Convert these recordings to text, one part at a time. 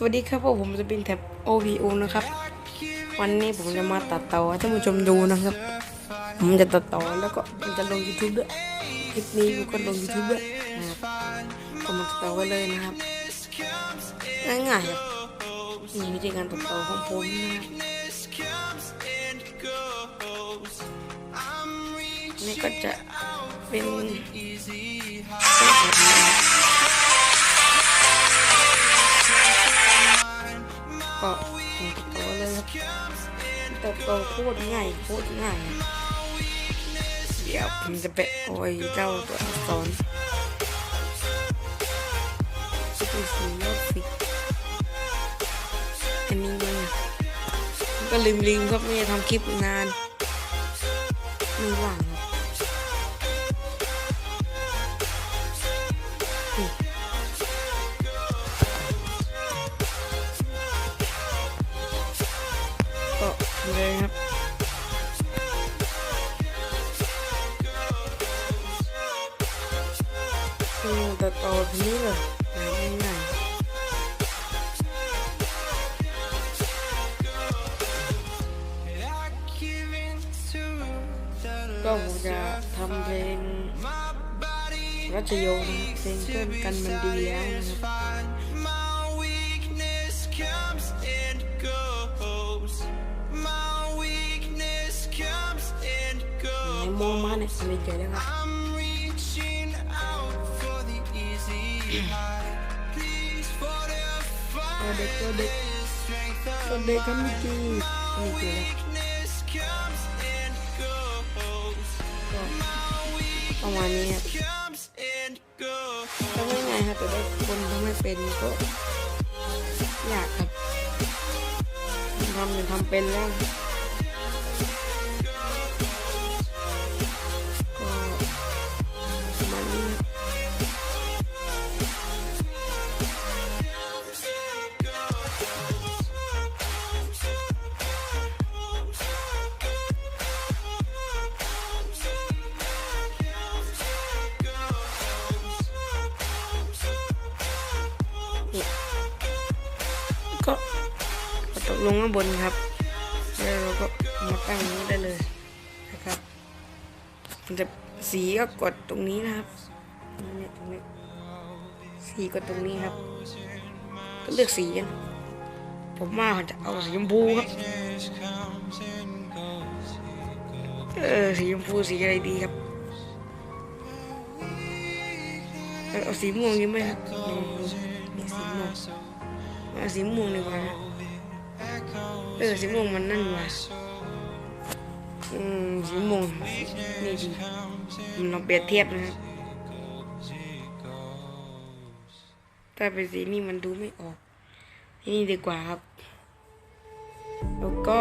สวัสดีครับผมจะเป็นแท็บ OPO นะครับ วันนี้ผมจะมาตัดต่อให้ท่านผู้ชมดูนะครับ ผมจะตัดต่อแล้วก็ผมจะลง YouTube ด้วยคลิปนี้ผมก็ลง YouTube ด้วยนะครับก็มาตัดต่อไว้เลยนะครับง่ายๆครับนี่วิธีการตัดต่อของผมนะครับนี่ก็จะเป็น ตัดต่อโคตรง่ายโคตรง่าย เดี๋ยวผมจะไปโอ้ยเจ้าตัวอักษรจะเป็นสียอดฟิกอันนี้ยังก็ลืมลืมๆครับไม่ได้ทำคลิปนานไม่ว่าง แต่ต่อทีนี้เลยง่ายๆก็ผมจะทำเพลงรัชโยนะเพลงเพื่อนกันมันดีแล้วนะครับ My weakness comes and goes. My weakness comes and ไหน goes. มองมาเนี่ยไม่เจอแล้วค เด็กตัวเด็กตัวเด็กครับเมื่อกี้ไม่จอแล้วก็ประมาณนี้ครับ Comes and goes. ทำง่ายๆครับแต่ว่าคนทำไม่เป็นก็อยากครับทำจนทำเป็นแล้ว นี่ก็ก็ตกลงข้างบนครับ แล้วเราก็มาตั้งอย่างนี้ได้เลยนะครับมันจะสีก็กดตรงนี้นะครับนี่ตรงนี้สีก็ตรงนี้ครับ ก็เลือกสีกันผมว่าจะเอาสีชมพูครับเออสีชมพูสีอะไรดีครับเอาสีม่วงดีไหมครับ สีม่วงเอาสีม่วงดีกว่านะเออสีม่วงมันนั่นว่ะอืมสีม่วงนี่ดีมันลองเปรียบเทียบนะครับถ้าเป็นสีนี่มันดูไม่ออก นี่ดีกว่าครับ แล้วก็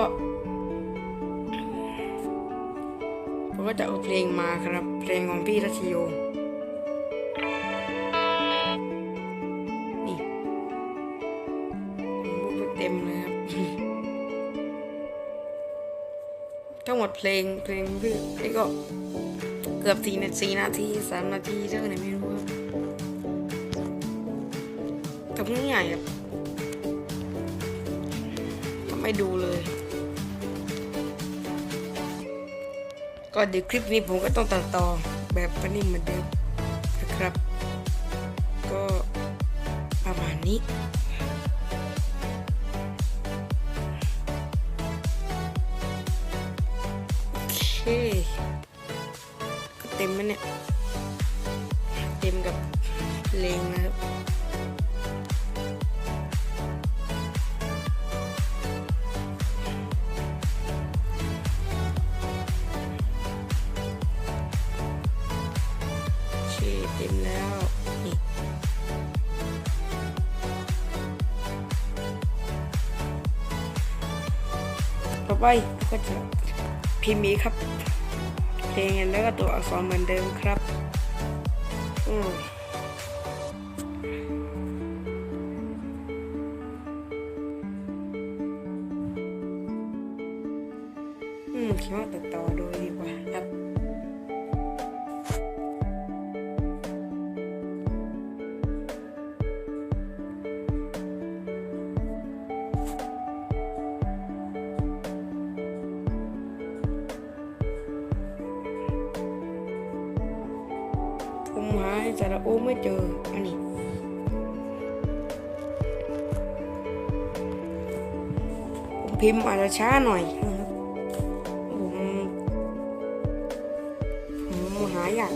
ผมก็จะเอาเพลงมาครับ เพลงของพี่รัชโย ทั้งหมดเพลงเพลงพี่นี่ก็เกือบสี่นาทีนาทีสามนาทีเท่าไหร่ไม่รู้ครับทำง่ายๆครับทำให้ดูเลย ก็เดี๋ยวคลิปนี้ผมก็ต้องตัดต่อแบบนิ่เหมือนเดิมนะครับ ก็ประมาณนี้ ก็เต็มแล้วเนี่ย เต็มกับเลงนะครับเต็มแล้วนี่ต่อไปก็จะ พิมพ์นี้ครับเพลงแล้วก็ตัวอักษรเหมือนเดิมครับ อืม ผมหาสระโอไม่เจอ อันนี้ ผมพิมพ์อาจจะช้าหน่อยนะครับผมผมหายาก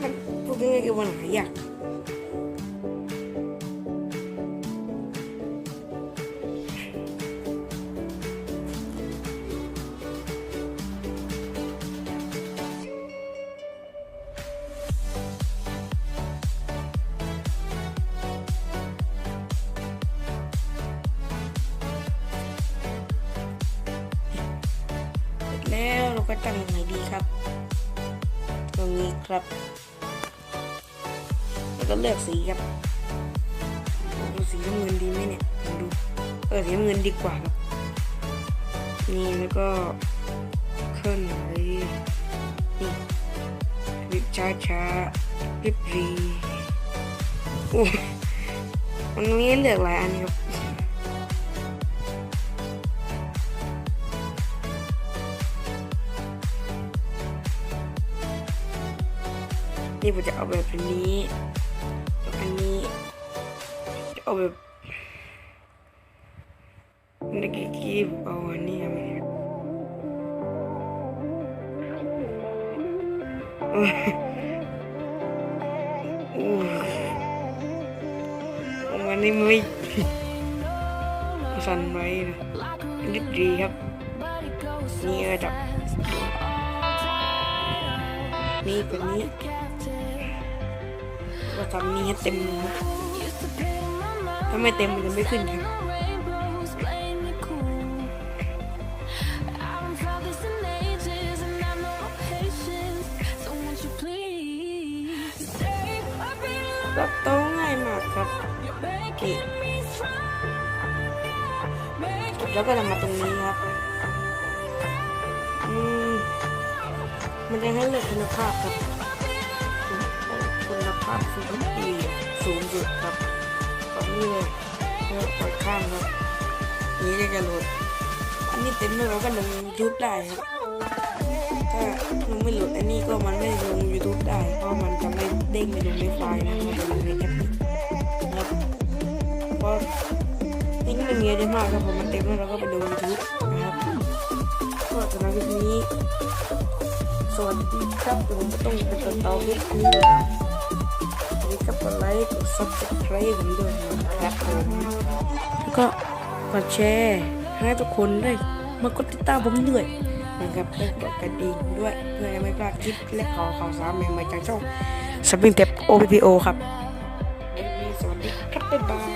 มันพูดง่ายๆคือมันหายาก ก็ตั้งยังไงดีครับ ตรงนี้ครับ แล้วก็เลือกสีครับเอาสีน้ำเงินดีไหมเนี่ยลองดูเออสีน้ำเงินดีกว่าครับนี่แล้วก็เคลื่อนไหวนี่วิบช้าช้าวิบรีโอ้มันมีเลือกหลายอันครับ นี่ผมจะเอาแบบนี้แล้วอันนี้จะเอาแบบนี่กี่กี้เอาอันนี้เอาไมโอ้ยโอ้วันนี้ไม่สั่นไว้นะนิดดีครับนี่ก็จับนี่เป็น นี้ก็ทำนี้ให้เต็มถ้าไม่เต็มมันจะไม่ขึ้นครับตัดโตง่ายมากครับนี่แล้วก็จะมาตรงนี้ครับ อืม มันจะให้เลือกคุณภาพครับาพสูงดีสูงสุดครับตอนนี้เลยเลือกปล่อข้างครับนี้ก็จะโหลดอันนี้เต็มแล้วเราก็ลง YouTube ได้ครับถ้ามันไม่โหลดอันนี้ก็มันไม่ลง YouTube ได้เพราะมันจะไม่เด้งไปลงในไฟล์นะมันจะลงในแอปครับเพราะนี่ก็ไม่มีอะไรมากครับผมมันเต็มแล้วเราก็ไปลง YouTube นะครับก็สำหรับคลิปนี้สวัสดีครับผมต้องไปตัดต่อคลิปนี้นะ กดไลค์กด subscribe ผมด้วยนะครับผมแล้วก็กดแชร์ให้ทุกคนได้มากดติดตามผมด้วยนะครับและกดกระดิ่งด้วยเพื่อไม่พลาดคลิปและข่าวข่าวสารใหม่ๆจากช่องสปริงเต็ป OPPO ครับสวัสดีครับบ๊ายบาย